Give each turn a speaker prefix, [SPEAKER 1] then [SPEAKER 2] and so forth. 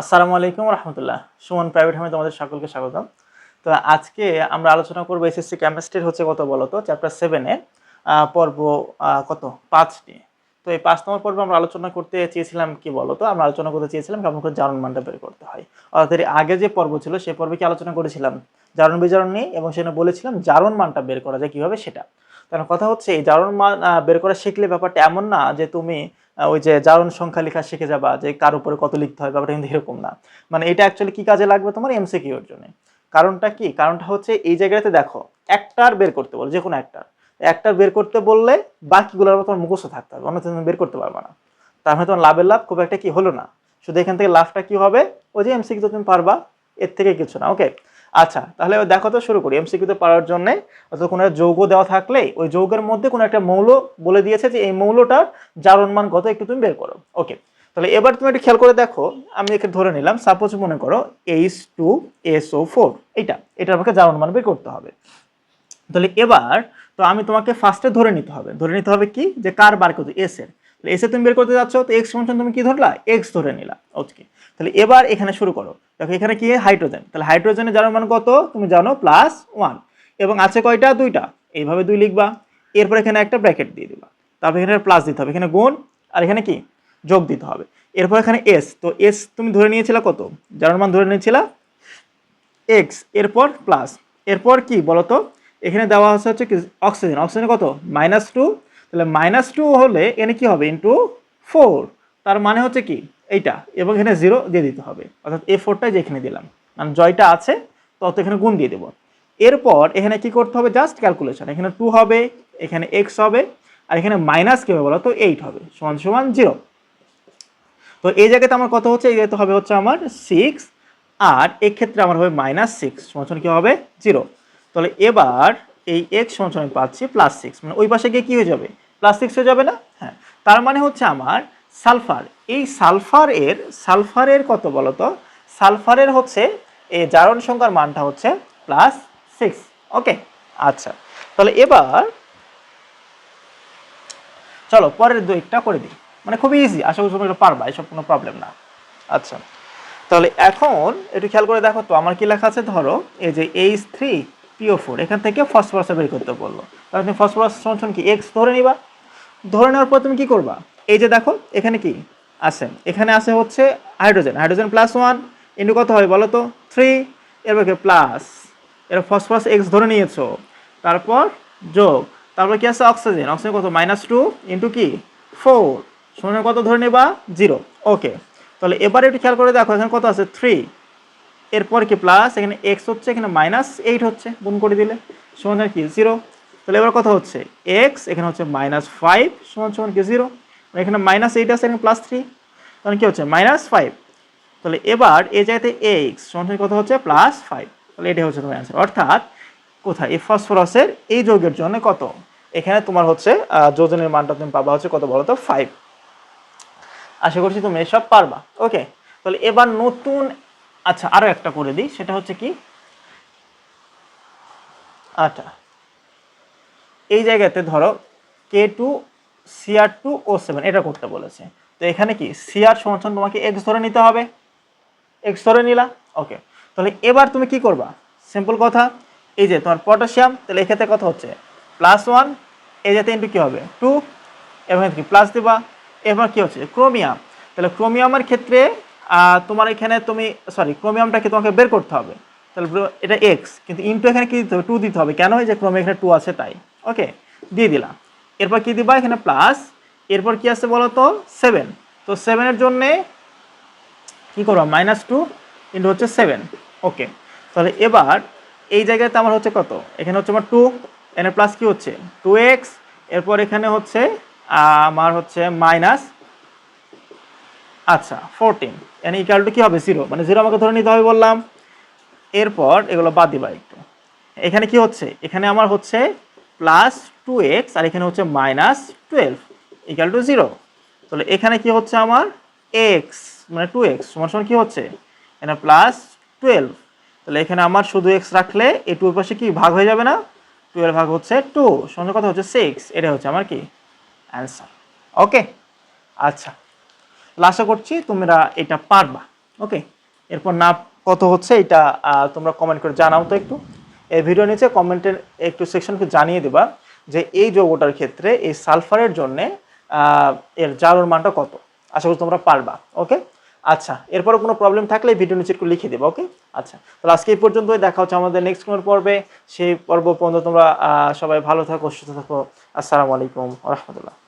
[SPEAKER 1] আসসালামু আলাইকুম রহমতুল্লাহ। সুমন প্রাইভেট হোমে তোমাদের সকলকে স্বাগতম। তো আজকে আমরা আলোচনা করব এসএসসি কেমিস্ট্রির হচ্ছে কত তো? চ্যাপ্টার সেভেনের পর্ব কত? পাঁচ নিয়ে। তো এই পাঁচ নম্বর পর্বে আমরা আলোচনা করতে চেয়েছিলাম কি বলো তো? আমরা আলোচনা করতে চেয়েছিলাম কেমন করে জারণ মানটা বের করতে হয়। অর্থাৎ আগে যে পর্ব ছিল সে পর্বে কি আলোচনা করেছিলাম? জারণ বিজারণ নিয়ে এবং সেখানে বলেছিলাম জারণ মানটা বের করা যায় কীভাবে সেটা। কারণ কথা হচ্ছে এই জারণ মান বের করা শিখলে ব্যাপারটা এমন না যে তুমি ওই যে জারণ সংখ্যা লেখা শিখে যাবা যে কার উপরে কত লিখতে হয়, ব্যাপারটা কিন্তু এরকম না। মানে এটা অ্যাকচুয়ালি কি কাজে লাগবে তোমার? এমসিকিউর জন্য। কারণটা কি? কারণটা হচ্ছে এই জায়গাতে দেখো, একটার বের করতে বলো যে কোনো একটার। একটার বের করতে বললে বাকিগুলোর তোমার মুখস্থ থাকতে হবে অন্য বের করতে পারবে না। তার মানে তোমার লাভের লাভ খুব একটা কি হলো না। শুধু এখান থেকে লাভটা কি হবে? ওই যে এমসিকিউ তুমি পারবা, এর থেকে কিছু না ওকে আচ্ছা তাহলে দেখো তো শুরু করি। এমসিকিউতে পারার জন্য অর্থাৎ কোনো একটা যৌগ দেওয়া থাকলে ওই যৌগের মধ্যে কোনো একটা মৌল বলে দিয়েছে যে এই মৌলটার জারণ মান কত একটু তুমি বের করো। ওকে তাহলে এবার তুমি একটু খেয়াল করে দেখো। আমি একে ধরে নিলাম সাপোজ মনে করো এইচ টু এসও ফোর এইটা এটা আমাকে জারণ মান বের করতে হবে। তাহলে এবার তো আমি তোমাকে ফার্স্টে ধরে নিতে হবে। ধরে নিতে হবে কি? যে কার বার করতে এস এর। এসে তুমি বের করতে যাচ্ছ, তো এক্স ফাংশন তুমি কি ধরলা? এক্স ধরে নিলা। ওকে তাহলে এবার এখানে শুরু করো। দেখো এখানে কি? হাইড্রোজেন তাহলে হাইড্রোজেনের জানার মান কত? তুমি জানো প্লাস ওয়ান এবং আছে কয়টা? দুইটা। এইভাবে দুই লিখবা। এরপর এখানে একটা ব্র্যাকেট দিয়ে দিবা। তারপর এখানে প্লাস দিতে হবে। এখানে গুণ, আর এখানে কি? যোগ দিতে হবে। এরপর এখানে এস তো এস তুমি ধরে নিয়েছিলা কত? জানার মান ধরে নিয়েছিলা? এক্স এরপর প্লাস এরপর কি বলতো? এখানে দেওয়া আছে হচ্ছে অক্সিজেন অক্সিজেন কত? মাইনাস টু তাহলে মাইনাস টু হলে এখানে কি হবে ইন্টু ফোর তার মানে হচ্ছে কি? এইটা। এবং এখানে জিরো দিয়ে দিতে হবে। অর্থাৎ এ ফোরটাই যেখানে দিলাম। মানে জয়টা আছে, তত এখানে গুণ দিয়ে দেবো। এরপর এখানে কি করতে হবে? জাস্ট ক্যালকুলেশন এখানে টু হবে, এখানে এক্স হবে, আর এখানে মাইনাস কী হবে বলো তো এইট হবে। সমান সমান জিরো তো এই জায়গাতে আমার কত হচ্ছে? এই জায়গাতে হবে হচ্ছে আমার সিক্স আর এক্ষেত্রে আমার হবে মাইনাস সিক্স সমান সমান কী হবে? জিরো তাহলে এবার এই এক্স সমান আমি পাচ্ছি প্লাস সিক্স মানে ওই পাশে গিয়ে কী হয়ে যাবে? প্লাস সিক্স হয়ে যাবে না? হ্যাঁ। তার মানে হচ্ছে আমার সালফার। এই সালফার এর সালফারের কত বলো তো সালফারের হচ্ছে এই জারণ সংখ্যার মানটা হচ্ছে প্লাস সিক্স ওকে আচ্ছা। তাহলে এবার চলো পরের দুইটা করে দিই। মানে খুবই ইজি আশা করি এটা পারবা, এসব কোনো প্রবলেম না। আচ্ছা। তাহলে এখন একটু খেয়াল করে দেখো তো, আমার কি লেখা আছে? ধরো, এই যে এইচ থ্রি পিও ফোর এখান থেকে ফসফরাস বের করতে বলল। তাহলে তুমি ফসফরাস সমান কি? এক্স ধরে নিবা। ধরে নেওয়ার পর তুমি কী করবা? এই যে দেখো, এখানে কি? আছে। এখানে আছে হচ্ছে hydrogen hydrogen plus one into কত হয় বলো তো? থ্রি এরপর কি প্লাস এর ফসফরাস এক্স ধরে নিয়েছো। তারপর যোগ। তারপর কি আছে? অক্সিজেন অক্সিজেন কত? মাইনাস টু ইন্টু কি? ফোর শূন্য কত? ধরে নেবা জিরো ওকে তাহলে এবারে একটু খেয়াল করে দেখো, এখানে কত আছে? থ্রি এরপর কি প্লাস এখানে এক্স হচ্ছে, এখানে মাইনাস এইট হচ্ছে, গুণ করে দিলে সমান কি? জিরো তাহলে এবার কথা হচ্ছে এক্স এখানে হচ্ছে মাইনাস ফাইভ সমান সমান কি? জিরো এখানে মাইনাস এইট আছে, এখানে প্লাস থ্রি তাহলে কি হচ্ছে? মাইনাস ফাইভ তাহলে এবার এই জায়গাতে এক্স সমান কত হচ্ছে প্লাস ফাইভ তাহলে এটাই হচ্ছে তোমার অ্যান্সার অর্থাৎ কোথায়? এই ফসফরাসের এই যৌগের জন্য কত? এখানে তোমার হচ্ছে যোজনের মানটা তুমি পাবা হচ্ছে কত বলো তো ফাইভ আশা করছি তুমি এসব পারবা। ওকে তাহলে এবার নতুন আচ্ছা আরও একটা করে দিই। সেটা হচ্ছে কি? আচ্ছা। এই জায়গাতে ধরো K two CR two O seven এটা করতে বলেছে। তো এখানে কি? সিআর সমান তোমাকে এক্স ধরে নিতে হবে। এক্স ধরে নিলা। ওকে তাহলে এবার তুমি কি করবা? সিম্পল কথা। এই যে তোমার পটাশিয়াম তাহলে এক্ষেত্রে কথা হচ্ছে প্লাস ওয়ান এই যাতে ইন্টু কী হবে? টু এবং কি? প্লাস দিবা। এবার কি হচ্ছে? ক্রোমিয়াম তাহলে ক্রোমিয়ামের ক্ষেত্রে তোমার এখানে তুমি সরি ক্রোমিয়ামটাকে তোমাকে বের করতে হবে। তাহলে এটা এক্স কিন্তু ইন্টু এখানে কি দিতে হবে? টু দিতে হবে। কেন যে ক্রোমে এখানে টু আছে তাই? ওকে দিয়ে দিলাম। এরপর কি দিবা এখানে প্লাস এরপর কি আছে বলো তো? সেভেন তো সেভেনের জন্যে কি করব? মাইনাস টু ইন্টু হচ্ছে সেভেন ওকে তাহলে এবার এই জায়গাতে আমার হচ্ছে কত? এখানে হচ্ছে আমার টু এখানে প্লাস কি হচ্ছে? টু এক্স এরপর এখানে হচ্ছে আমার হচ্ছে মাইনাস আচ্ছা ফোরটিন এখানে ইকাল টু কী হবে? জিরো মানে জিরো আমাকে ধরে নিতে হবে বললাম। এরপর এগুলো বাদ দিবা একটু। এখানে কি হচ্ছে? এখানে আমার হচ্ছে প্লাস টু এক্স আর এখানে হচ্ছে minus twelve equal two zero তাহলে এখানে কি হচ্ছে আমার? এক্স মানে টু এক্স সমান সমান কী হচ্ছে? এখানে প্লাস টুয়েলভ তাহলে এখানে আমার শুধু এক্স রাখলে এই টুর পাশে কি ভাগ হয়ে যাবে না? টুয়েলভ ভাগ হচ্ছে টু সমান কথা হচ্ছে সিক্স এটা হচ্ছে আমার কি? অ্যান্সার ওকে আচ্ছা। আশা করছি তোমরা এটা পারবা। ওকে এরপর না, কত হচ্ছে এটা তোমরা কমেন্ট করে জানাও তো একটু। এই ভিডিও নিচে কমেন্টের একটু সেকশনকে জানিয়ে দেবা যে এই যৌগটার ক্ষেত্রে এই সালফারের জন্য এর জারুর মানটা কত? আশা করি তোমরা পারবা। ওকে আচ্ছা এরপরে কোনো প্রবলেম থাকলে ভিডিও নিচে একটু লিখে দেবো ওকে আচ্ছা তাহলে আজকে এই পর্যন্তই। দেখা হচ্ছে আমাদের নেক্সট কোনো পর্বে। সেই পর্ব পর্যন্ত তোমরা সবাই ভালো থাকো, সুস্থ থাকো। আসসালামু আলাইকুম রহমতুল্লাহ।